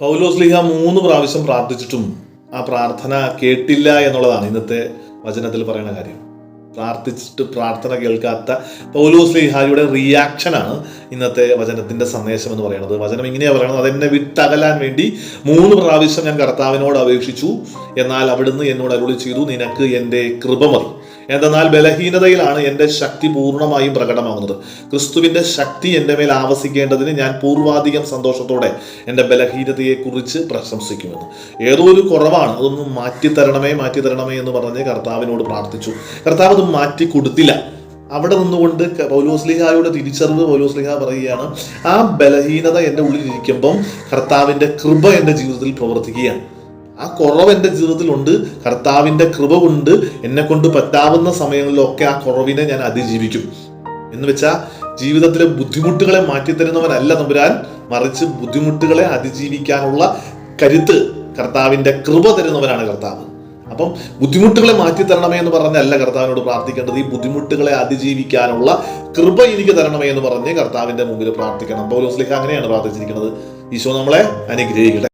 പൗലോസ്ലിഹ മൂന്ന് പ്രാവശ്യം പ്രാർത്ഥിച്ചിട്ടും ആ പ്രാർത്ഥന കേട്ടില്ല എന്നുള്ളതാണ് ഇന്നത്തെ വചനത്തിൽ പറയുന്ന കാര്യം. പ്രാർത്ഥിച്ചിട്ട് പ്രാർത്ഥന കേൾക്കാത്ത പൗലോസ് പൗലോസ്ലിഹായുടെ റിയാക്ഷനാണ് ഇന്നത്തെ വചനത്തിന്റെ സന്ദേശം എന്ന് പറയുന്നത്. വചനം ഇങ്ങനെയാണ് പറയുന്നത്. അതെന്നെ വിട്ടകലാൻ വേണ്ടി മൂന്ന് പ്രാവശ്യം ഞാൻ കർത്താവിനോട് അപേക്ഷിച്ചു. എന്നാൽ അവിടുന്ന് എന്നോട് അരുളി ചെയ്തു നിനക്ക് എന്റെ കൃപ മതി. എന്തെന്നാൽ ബലഹീനതയിലാണ് എന്റെ ശക്തി പൂർണമായും പ്രകടമാകുന്നത്. ക്രിസ്തുവിന്റെ ശക്തി എന്റെ മേൽ ആവസിക്കേണ്ടതിന് ഞാൻ പൂർവാധികം സന്തോഷത്തോടെ എന്റെ ബലഹീനതയെക്കുറിച്ച് പ്രശംസിക്കുമെന്ന്. ഏതോ ഒരു കുറവാണ്. അതൊന്ന് മാറ്റിത്തരണമേ മാറ്റിത്തരണമേ എന്ന് പറഞ്ഞ് കർത്താവിനോട് പ്രാർത്ഥിച്ചു. കർത്താവ് അത് മാറ്റി കൊടുത്തില്ല അവിടെ നിന്നുകൊണ്ട് പൗലോസ്ലിഹായുടെ തിരിച്ചറിവ് പൗലോസ്ലിഹ പറയുകയാണ് ആ ബലഹീനത എന്റെ ഉള്ളിൽ ഇരിക്കുമ്പം കർത്താവിന്റെ കൃപ എന്റെ ജീവിതത്തിൽ പ്രവർത്തിക്കുകയാണ്. ആ കുറവ് എന്റെ ജീവിതത്തിലുണ്ട് കർത്താവിന്റെ കൃപ കൊണ്ട് എന്നെ കൊണ്ട് പറ്റാവുന്ന സമയങ്ങളിലൊക്കെ ആ കുറവിനെ ഞാൻ അതിജീവിക്കും. എന്ന് വെച്ചാൽ ജീവിതത്തിലെ ബുദ്ധിമുട്ടുകളെ മാറ്റിത്തരുന്നവനല്ല നമ്പുരാൻ മറിച്ച് ബുദ്ധിമുട്ടുകളെ അതിജീവിക്കാനുള്ള കരുത്ത് കർത്താവിന്റെ കൃപ തരുന്നവനാണ് കർത്താവ്. അപ്പം ബുദ്ധിമുട്ടുകളെ മാറ്റി തരണമേ എന്ന് പറഞ്ഞല്ല കർത്താവിനോട് പ്രാർത്ഥിക്കേണ്ടത് ഈ ബുദ്ധിമുട്ടുകളെ അതിജീവിക്കാനുള്ള കൃപ എനിക്ക് തരണമേ എന്ന് പറഞ്ഞ് കർത്താവിന്റെ മുമ്പിൽ പ്രാർത്ഥിക്കണം. പൗലോസ്ലിഹ അങ്ങനെയാണ് പ്രാർത്ഥിച്ചിരിക്കുന്നത്. ഈശോ നമ്മളെ അനുഗ്രഹിക്കട്ടെ.